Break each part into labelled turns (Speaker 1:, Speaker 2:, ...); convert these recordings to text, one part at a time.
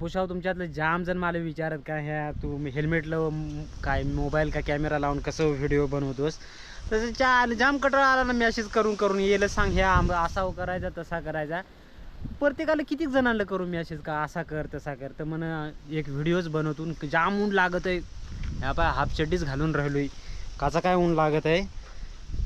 Speaker 1: पुशाव तुमच्यातलं जाम जण मला विचारत का ह्या तू हेल्मेटला काय मोबाईल का कॅमेरा लावून कसं व्हिडिओ बनवतोस? तसं चा जाम कटरा आला ना मेसेज करून करून येलं सांग ह्या आंबा असा हो करायचा तसा करायचा. प्रत्येकाला किती जणांना करू मेसेज का असा कर तसा कर. तर म्हण एक व्हिडिओज बनवतून जाम ऊन लागत आहे ह्या पाय हाफ चड्डीच घालून राहिलोय. काचा काय ऊन लागत आहे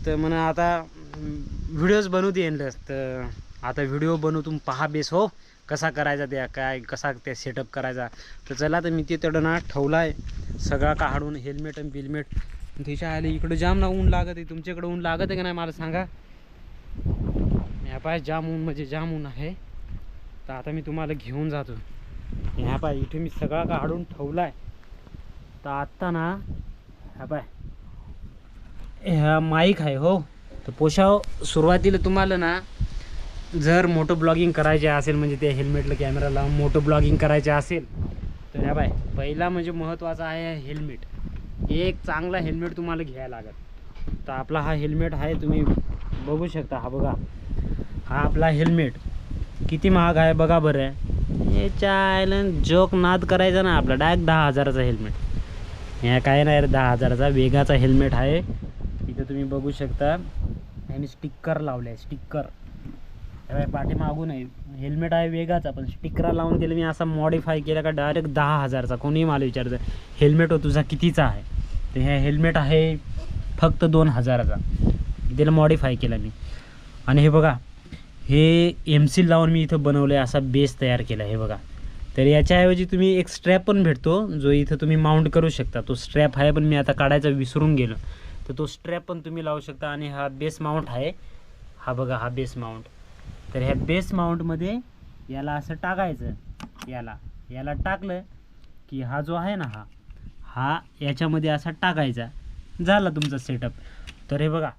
Speaker 1: तर म्हण आता व्हिडिओज बनवू दे येणलंच तर आता व्हिडिओ बनवतून पहा बेस हो. कसा करायचा त्या काय कसा त्या सेटअप करायचा? तर चला तर मी ते तडं ना ठेवला आहे सगळा काढून हेल्मेट आणि बिलमेट. तिच्या आले इकडं जाम ना ऊन लागत आहे. तुमच्याकडं ऊन लागत आहे का नाही मला सांगा? ह्या पाय जाम ऊन म्हणजे जाम ऊन आहे. तर आता मी तुम्हाला घेऊन जातो. ह्या पाय इथे मी सगळा काढून ठेवला आहे तर आत्ता ना ह्या पाय ह्या माईक आहे हो. तर पोशाव सुरुवातीला तुम्हाला ना जर मोटो ब्लॉगिंग करायचे असेल म्हणजे त्या हेल्मेटला कॅमेरा लावून मोटो ब्लॉगिंग करायचे असेल तर ह्या बाय पहिला म्हणजे महत्त्वाचा आहे हेल्मेट एक चांगला हेल्मेट तुम्हाला घ्यायला लागत तर आपला हा हेल्मेट आहे तुम्ही बघू शकता हा बघा. हा आपला हेल्मेट किती महाग आहे बघा बरं. आहे याच्या आयलन जोक नाद करायचा ना आपला डायरेक्ट दहा हजाराचा हेल्मेट ह्या काय नाही रे दहा हजाराचा वेगाचा हेल्मेट आहे. इथं तुम्ही बघू शकता. आणि स्टिक्कर लावले आहे स्टिक्कर त्यामुळे पाठीमागून आहे. हेल्मेट आहे वेगाचा पण स्टिकरा लावून गेलं मी असा मॉडीफाय केला का डायरेक्ट दहा हजारचा. कोणीही मला विचारतं हेल्मेट हो तुझा कितीचा आहे? तर हे हेल्मेट आहे फक्त दोन हजाराचा. त्याला मॉडीफाय केला मी. आणि हे बघा हे एम सी लावून मी इथं बनवलं आहे असा बेस तयार केला हे बघा. तर याच्याऐवजी तुम्ही एक स्ट्रॅप पण भेटतो जो इथं तुम्ही माउंट करू शकता. तो स्ट्रॅप आहे पण मी आता काढायचा विसरून गेलो. तर तो स्ट्रॅप पण तुम्ही लावू शकता आणि हा बेस माउंट आहे. हा बघा हा बेस माउंट तर ह्या बेस माउंटमध्ये याला असं टाकायचं. याला. याला टाकलं की हा जो आहे ना हा हा याच्यामध्ये असा टाकायचा. झाला तुमचा सेटअप तर हे बघा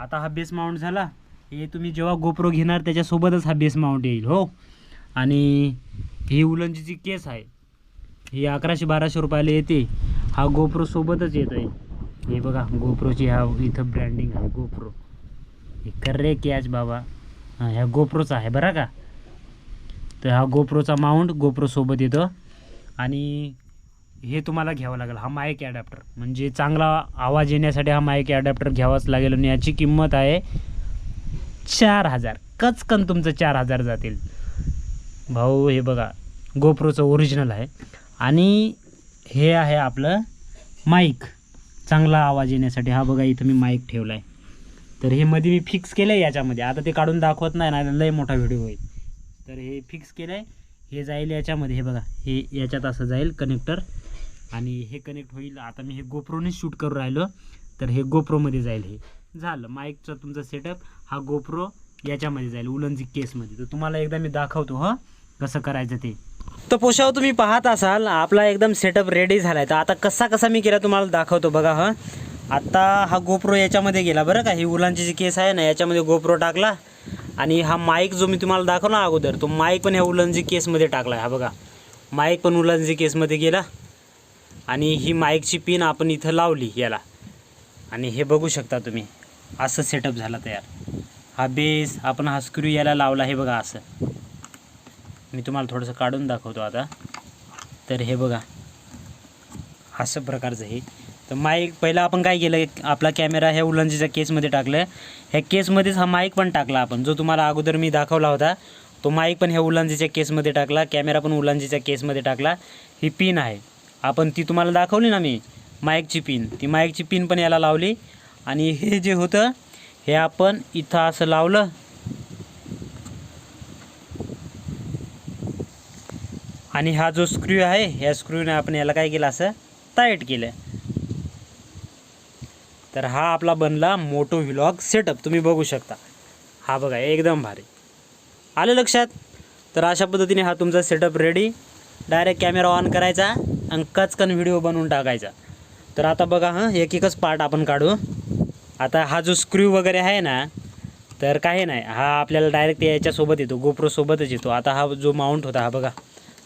Speaker 1: आता हा बेस माउंट झाला. हे तुम्ही जेव्हा गोप्रो घेणार त्याच्यासोबतच हा बेस माउंट येईल हो. आणि ही उलंजीची केस आहे. ही अकराशे बाराशे रुपयाला येते. हा गोप्रोसोबतच येतो आहे हे बघा गोप्रोची हा इथं ब्रँडिंग आहे गोप्रो हे कर रे कॅच बाबा हां ह्या गोप्रोचा आहे बरं का? तर हा गोप्रोचा माउंट गोप्रोसोबत येतं येतो. आणि हे तुम्हाला घ्यावं लागेल हा मायक ॲडॅप्टर म्हणजे चांगला आवाज येण्यासाठी हा मायक ॲडॅप्टर घ्यावाच लागेल आणि याची किंमत आहे चार हजार. कचकन तुमचं चार हजार जातील. भाऊ हे बघा गोप्रोचं ओरिजिनल आहे. आणि हे आहे आपलं माईक चांगला आवाज येण्यासाठी. हा बघा इथं मी माईक ठेवला आहे तर हे मध्ये मी फिक्स केलं आहे याच्यामध्ये. आता ते काढून दाखवत नाही ना लय मोठा व्हिडिओ होईल. तर हे फिक्स केलं आहे हे जाईल याच्यामध्ये. हे बघा हे याच्यात असं जाईल कनेक्टर आणि हे कनेक्ट होईल. आता मी हे गोप्रोने शूट करून राहिलो. तर हे गोप्रोमध्ये जाईल हे. झालं. माईकचा तुमचा सेटअप हा गोप्रो याच्यामध्ये जाईल उलंजी केसमध्ये. तर तुम्हाला एकदा मी दाखवतो हं कसं करायचं ते. तर पोशाव तुम्ही पाहत असाल आपला एकदम सेटअप रेडी झाला आहे तर आता कसा कसा मी केला तुम्हाला दाखवतो बघा हं. आता हा गोप्रो याच्यामध्ये गेला बरं का. ही उलांची जी केस आहे ना याच्यामध्ये गोप्रो टाकला आणि हा माईक जो मी तुम्हाला दाखवला अगोदर तो माईक पण ह्या उलांची केसमध्ये टाकला हा बघा. माईक पण उलांची केसमध्ये गेला आणि ही माईकची पिन आपण इथं लावली याला. आणि हे बघू शकता तुम्ही असं सेटअप झाला तयार. हा बेस आपण हा स्क्रू याला लावला हे बघा असं. मी तुम्हाला थोडंसं काढून दाखवतो आता. तर हे बघा असं प्रकारचं हे. तर माईक पहिला आपण काय केलं आपला कॅमेरा ह्या उलंजीच्या केसमध्ये टाकलं. ह्या केसमध्येच हा माईक पण टाकला आपण. जो तुम्हाला अगोदर मी दाखवला होता तो माईक पण ह्या उलांजीच्या केसमध्ये टाकला कॅमेरा पण उलांजीच्या केसमध्ये टाकला. ही पिन आहे. आपण ती तुम्हाला दाखवली ना मी माईकची पिन. ती माईकची पिन पण याला लावली. आणि हे जे होतं हे आपण इथं असं लावलं. आणि हा जो स्क्रू आहे ह्या स्क्रूने आपण याला काय केलं असं टाईट केलं. तर हा आपला बनला मोटो व्हिलॉग सेटअप. तुम्ही बघू शकता. हा बघा एकदम भारी. आलं लक्षात? तर अशा पद्धतीने हा तुमचा setup ready direct camera on करायचा आणि कचकन व्हिडिओ बनवून टाकायचा. तर आता बघा हां एक एकच पार्ट आपण काढू. आता हा जो स्क्रू वगैरे आहे ना तर काही नाही. हा आपल्याला डायरेक्ट याच्यासोबत येतो गोप्रोसोबतच येतो. आता हा जो माउंट होता हा बघा.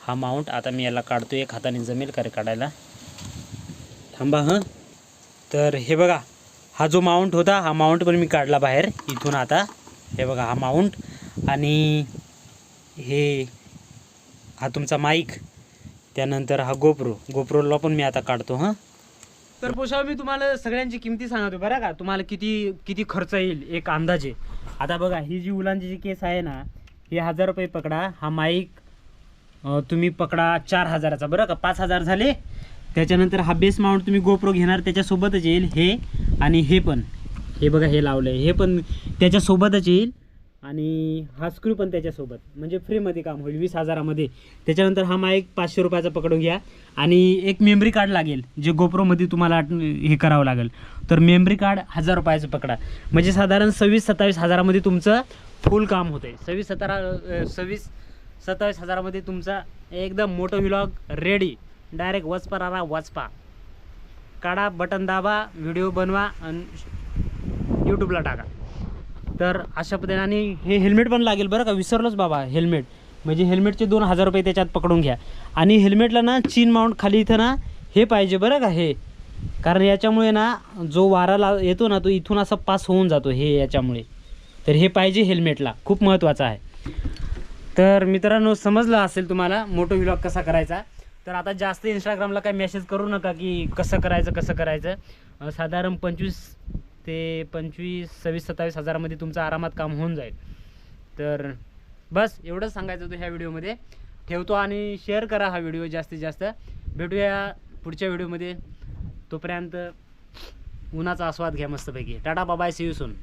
Speaker 1: हा माउंट आता मी याला काढतो एक हाताने जमेल करे काढायला? थांबा हां. तर हे बघा हा जो माउंट होता हा माउंट पण मी काढला बाहेर इथून आता. हे बघा हा माउंट आणि हे हा तुमचा माईक त्यानंतर हा गोप्रो. गोप्रोला पण मी आता काढतो हां. तर पोषा मी तुम्हाला सगळ्यांची किमती सांगतो बरं का? तुम्हाला किती किती खर्च येईल एक अंदाजे? आता बघा ही जी उलांची जी केस आहे ना हे हजार रुपये पकडा. हा माईक तुम्ही पकडा चार हजाराचा बरं का? पाच हजार झाले. त्याच्यानंतर हा बेस माउंट तुम्ही गोप्रो घेणार त्याच्यासोबतच येईल हे आणि हे पण. हे बघा हे लावलं आहे हे पण त्याच्यासोबतच येईल आणि हा स्क्रू पण त्याच्यासोबत. म्हणजे फ्रीमध्ये काम होईल वीस हजारामध्ये. त्याच्यानंतर हा माईक पाचशे रुपयाचा पकडून घ्या. आणि एक मेमरी कार्ड लागेल जे गोप्रोमध्ये तुम्हाला हे करावं लागेल. तर मेमरी कार्ड हजार रुपयाचं पकडा. म्हणजे साधारण सव्वीस सत्तावीस हजारामध्ये तुमचं फुल काम होतं आहे सव्वीस सतरा सव्वीस सत्तावीस हजारामध्ये तुमचा एकदम मोठं व्लॉग रेडी डायरेक्ट वचपा राहा वाचपा. काढा बटन दाबा व्हिडिओ बनवा आणि यूट्यूबला टाका. तर अशा पद्धतीने आणि हे हेल्मेट पण लागेल बरं का? विसरलोच बाबा हेल्मेट म्हणजे हेल्मेटचे दोन हजार रुपये त्याच्यात पकडून घ्या. आणि हेल्मेटला ना चीन माउंट खाली इथं ना हे पाहिजे बरं का हे. कारण याच्यामुळे ना जो वारा ला येतो ना तो इथून असा पास होऊन जातो हे याच्यामुळे. तर हे पाहिजे हेल्मेटला खूप महत्त्वाचं आहे. तर मित्रांनो समजलं असेल तुम्हाला मोटो व्लॉग कसा करायचा? तर आता जास्त इंस्टाग्रामला काही मेसेज करू नका की कसं करायचं कसं करायचं. साधारण पंचवीस ते पंचवीस सव्वीस सत्तावीस हजारामध्ये तुमचं आरामात काम होऊन जाईल. तर बस एवढंच सांगायचं होतं ह्या व्हिडिओमध्ये. ठेवतो आणि शेअर करा हा व्हिडिओ जास्तीत जास्त. भेटूया पुढच्या व्हिडिओमध्ये. तोपर्यंत उन्हाचा आस्वाद घ्या मस्तपैकी. टाटा बाबाय सी यू सून